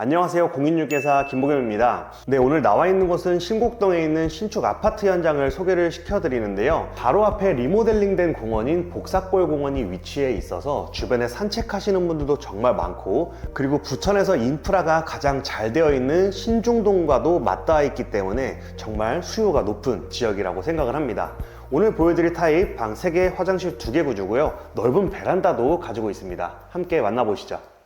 안녕하세요. 공인중개사 김보겸입니다. 네 오늘 나와 있는 곳은 신곡동에 있는 신축 아파트 현장을 소개를 시켜드리는데요. 바로 앞에 리모델링 된 공원인 복사골 공원이 위치해 있어서 주변에 산책하시는 분들도 정말 많고 그리고 부천에서 인프라가 가장 잘 되어 있는 신중동과도 맞닿아 있기 때문에 정말 수요가 높은 지역이라고 생각을 합니다. 오늘 보여드릴 타입 방 3개, 화장실 2개 구조고요. 넓은 베란다도 가지고 있습니다. 함께 만나보시죠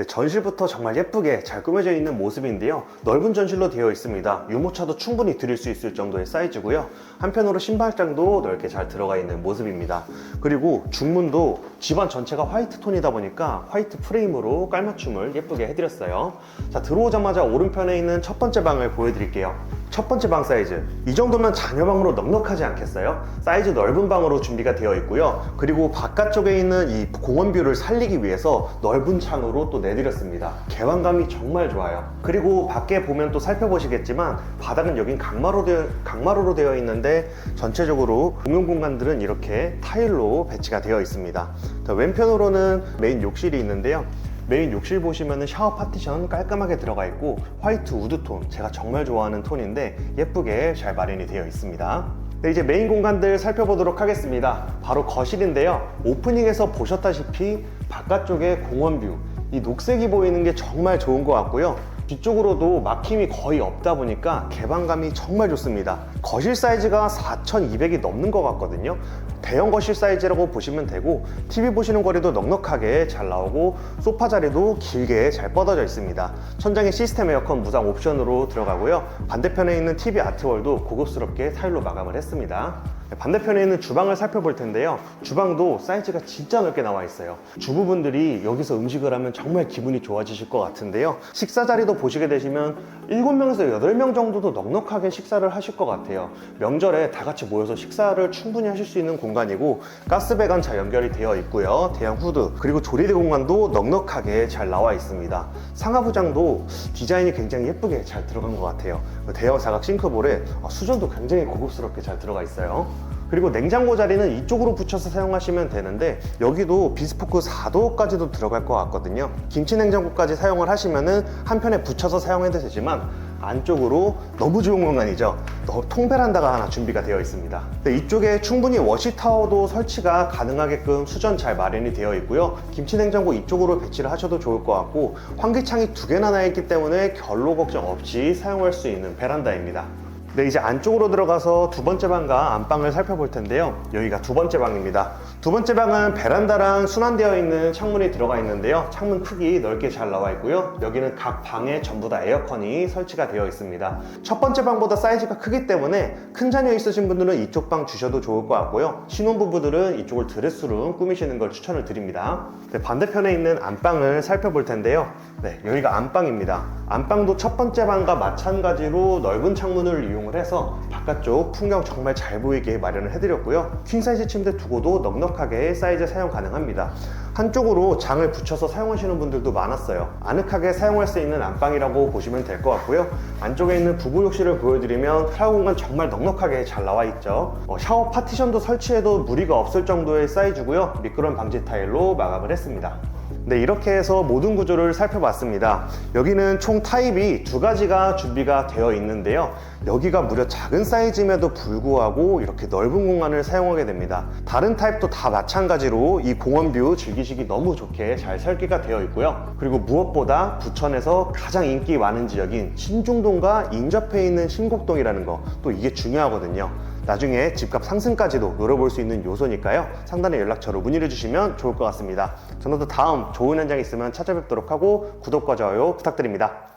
네, 전실부터 정말 예쁘게 잘 꾸며져 있는 모습인데요. 넓은 전실로 되어 있습니다. 유모차도 충분히 들일 수 있을 정도의 사이즈고요. 한편으로 신발장도 넓게 잘 들어가 있는 모습입니다. 그리고 중문도 집안 전체가 화이트 톤이다 보니까 화이트 프레임으로 깔맞춤을 예쁘게 해드렸어요. 자, 들어오자마자 오른편에 있는 첫 번째 방을 보여드릴게요. 첫 번째 방 사이즈. 이 정도면 자녀 방으로 넉넉하지 않겠어요? 사이즈 넓은 방으로 준비가 되어 있고요. 그리고 바깥쪽에 있는 이 공원 뷰를 살리기 위해서 넓은 창으로 또 내드렸습니다. 개방감이 정말 좋아요. 그리고 밖에 보면 또 살펴보시겠지만 바닥은 여긴 강마루 되어, 강마루로 되어 있는데 전체적으로 공용 공간들은 이렇게 타일로 배치가 되어 있습니다. 자, 왼편으로는 메인 욕실이 있는데요 메인 욕실 보시면 샤워 파티션 깔끔하게 들어가 있고 화이트 우드톤 제가 정말 좋아하는 톤인데 예쁘게 잘 마련이 되어 있습니다. 네, 이제 메인 공간들 살펴보도록 하겠습니다. 바로 거실인데요. 오프닝에서 보셨다시피 바깥쪽에 공원뷰 이 녹색이 보이는 게 정말 좋은 것 같고요 뒤쪽으로도 막힘이 거의 없다 보니까 개방감이 정말 좋습니다. 거실 사이즈가 4200이 넘는 것 같거든요. 대형 거실 사이즈라고 보시면 되고 TV 보시는 거리도 넉넉하게 잘 나오고 소파 자리도 길게 잘 뻗어져 있습니다. 천장에 시스템 에어컨 무상 옵션으로 들어가고요. 반대편에 있는 TV 아트월도 고급스럽게 타일로 마감을 했습니다 반대편에 있는 주방을 살펴볼 텐데요. 주방도 사이즈가 진짜 넓게 나와 있어요. 주부분들이 여기서 음식을 하면 정말 기분이 좋아지실 것 같은데요. 식사 자리도 보시게 되시면 7명에서 8명 정도도 넉넉하게 식사를 하실 것 같아요. 명절에 다 같이 모여서 식사를 충분히 하실 수 있는 공간이고 가스배관 잘 연결이 되어 있고요. 대형 후드 그리고 조리대 공간도 넉넉하게 잘 나와 있습니다. 상하부장도 디자인이 굉장히 예쁘게 잘 들어간 것 같아요. 대형 사각 싱크볼에 수전도 굉장히 고급스럽게 잘 들어가 있어요 그리고 냉장고 자리는 이쪽으로 붙여서 사용하시면 되는데 여기도 비스포크 4도까지도 들어갈 것 같거든요. 김치 냉장고까지 사용을 하시면은 한편에 붙여서 사용해도 되지만 안쪽으로 너무 좋은 공간이죠. 너- 통베란다가 하나 준비가 되어 있습니다. 네, 이쪽에 충분히 워시타워도 설치가 가능하게끔 수전 잘 마련이 되어 있고요. 김치냉장고 이쪽으로 배치를 하셔도 좋을 것 같고 환기창이 두 개나 나 있기 때문에 결로 걱정 없이 사용할 수 있는 베란다입니다 네, 이제 안쪽으로 들어가서 두 번째 방과 안방을 살펴볼 텐데요. 여기가 두 번째 방입니다. 두 번째 방은 베란다랑 순환되어 있는 창문이 들어가 있는데요. 창문 크기 넓게 잘 나와 있고요. 여기는 각 방에 전부 다 에어컨이 설치가 되어 있습니다. 첫 번째 방보다 사이즈가 크기 때문에 큰 자녀 있으신 분들은 이쪽 방 주셔도 좋을 것 같고요. 신혼부부들은 이쪽을 드레스룸 꾸미시는 걸 추천을 드립니다. 네, 반대편에 있는 안방을 살펴볼 텐데요. 네, 여기가 안방입니다. 안방도 첫 번째 방과 마찬가지로 넓은 창문을 이용 을 해서 바깥쪽 풍경 정말 잘 보이게 마련을 해드렸고요. 퀸사이즈 침대 두고도 넉넉하게 사이즈 사용 가능합니다. 한쪽으로 장을 붙여서 사용하시는 분들도 많았어요. 아늑하게 사용할 수 있는 안방이라고 보시면 될 것 같고요. 안쪽에 있는 부부 욕실을 보여드리면 샤워 공간 정말 넉넉하게 잘 나와 있죠. 어, 샤워 파티션도 설치해도 무리가 없을 정도의 사이즈고요. 미끄럼 방지 타일로 마감을 했습니다. 네, 이렇게 해서 모든 구조를 살펴봤습니다. 여기는 총 타입이 두 가지가 준비가 되어 있는데요. 여기가 무려 작은 사이즈임에도 불구하고 이렇게 넓은 공간을 사용하게 됩니다. 다른 타입도 다 마찬가지로 이 공원뷰 즐기시기 너무 좋게 잘 설계가 되어 있고요. 그리고 무엇보다 부천에서 가장 인기 많은 지역인 신중동과 인접해 있는 신곡동이라는 거 또 이게 중요하거든요. 나중에 집값 상승까지도 노려볼 수 있는 요소니까요. 상단에 연락처로 문의를 주시면 좋을 것 같습니다. 저는 또 다음 좋은 현장 있으면 찾아뵙도록 하고 구독과 좋아요 부탁드립니다.